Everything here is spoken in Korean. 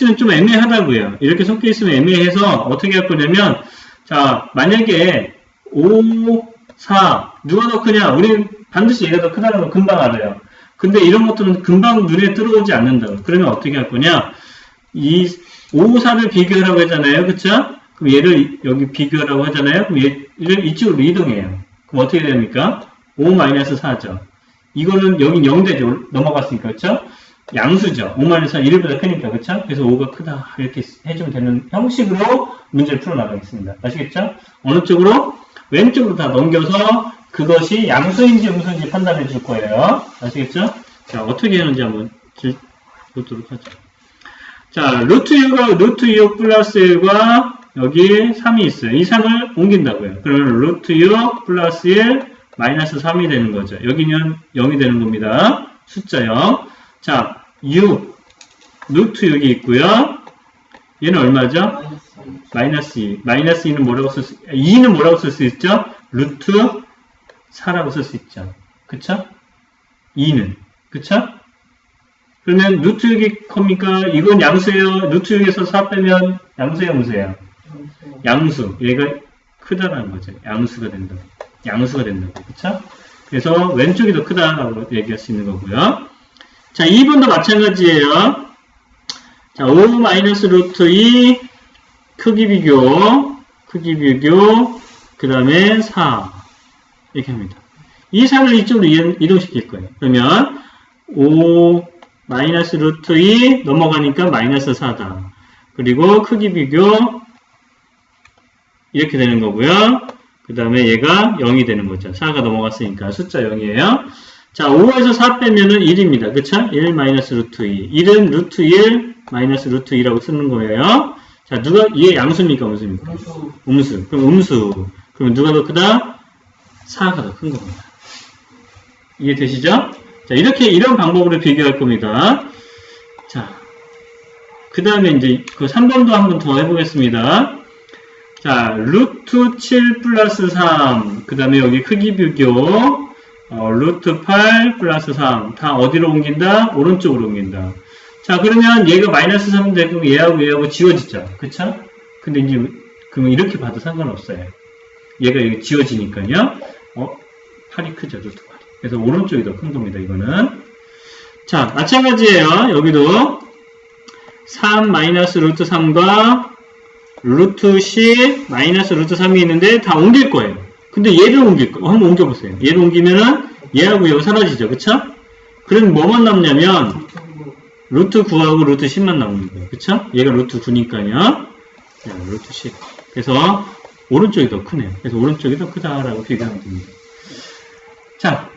있으면 좀 애매하다고요. 이렇게 섞여 있으면 애매해서 어떻게 할 거냐면, 자, 만약에 5, 4, 누가 더 크냐? 우리는 반드시 얘가 더 크다는 걸 금방 알아요. 근데 이런 것들은 금방 눈에 들어오지 않는다고. 그러면 어떻게 할 거냐? 이 5, 4를 비교하라고 하잖아요. 그쵸? 그럼 얘를 여기 비교하라고 하잖아요. 그럼 얘, 를 이쪽으로 이동해요. 그럼 어떻게 됩니까? 5-4죠. 이거는 여기 0대죠. 넘어갔으니까. 그쵸? 양수죠. 5-4, 1보다 크니까. 그쵸? 그래서 5가 크다. 이렇게 해주면 되는 형식으로 문제를 풀어나가겠습니다. 아시겠죠? 어느 쪽으로? 왼쪽으로 다 넘겨서 그것이 양수인지 음수인지 판단해 줄 거예요. 아시겠죠? 자, 어떻게 하는지 한번 보도록 하죠. 자, 루트 6과 루트 6 플러스 1과 여기 3이 있어요. 이 3을 옮긴다고요. 그러면 루트 6 플러스 1 마이너스 3이 되는 거죠. 여기는 0이 되는 겁니다. 숫자 0. 자, 6 루트 6이 있고요. 얘는 얼마죠? 마이너스 2. 마이너스 2는 뭐라고 쓸 수, 2는 뭐라고 쓸 수 있죠? 루트 4라고 쓸 수 있죠. 그쵸? 2는. 그쵸? 그러면 루트 6이 컵니까? 이건 양수예요. 루트 6에서 4 빼면 양수예요, 무수예요? 양수. 얘가 크다라는 거죠. 양수가 된다. 양수가 된다고. 그쵸? 그래서 왼쪽이 더 크다라고 얘기할 수 있는 거고요. 자, 2번도 마찬가지예요. 자, 5 마이너스 루트 2 크기 비교, 크기 비교, 그 다음에 4 이렇게 합니다. 이 3을 이쪽으로 이동시킬 거예요. 그러면 5 마이너스 루트 2 넘어가니까 마이너스 4다. 그리고 크기 비교 이렇게 되는 거고요. 그 다음에 얘가 0이 되는 거죠. 4가 넘어갔으니까 숫자 0이에요. 자, 5에서 4 빼면은 1입니다. 그쵸? 1 마이너스 루트 2. 1은 루트 1 마이너스 루트 2라고 쓰는 거예요. 자, 누가, 얘 양수입니까? 음수입니까? 음수. 음수. 그럼 음수. 그럼 누가 더 크다? 4가 더 큰 겁니다. 이해되시죠? 자, 이렇게, 이런 방법으로 비교할 겁니다. 자, 그 다음에 이제 그 3번도 한번 더 해보겠습니다. 자, 루트 7 플러스 3. 그 다음에 여기 크기 비교. 어, 루트 8 플러스 3. 다 어디로 옮긴다? 오른쪽으로 옮긴다. 자, 그러면 얘가 마이너스 3 되고 얘하고 얘하고 지워지죠. 그쵸? 근데 이제, 그러면 이렇게 봐도 상관없어요. 얘가 여기 지워지니까요. 어, 8이 크죠, 루트 8이. 그래서 오른쪽이 더 큰 겁니다, 이거는. 자, 마찬가지예요. 여기도 3 마이너스 루트 3과 루트 10 마이너스 루트 3이 있는데 다 옮길 거예요. 근데 얘를 옮길 거예요. 한번 옮겨보세요. 얘를 옮기면은 얘하고 얘가 사라지죠. 그쵸? 그럼 뭐만 남냐면 루트 9하고 루트 10만 남는 거예요. 그쵸? 얘가 루트 9니까요. 자, 루트 10. 그래서 오른쪽이 더 크네요. 그래서 오른쪽이 더 크다라고 비교하면 됩니다. 자,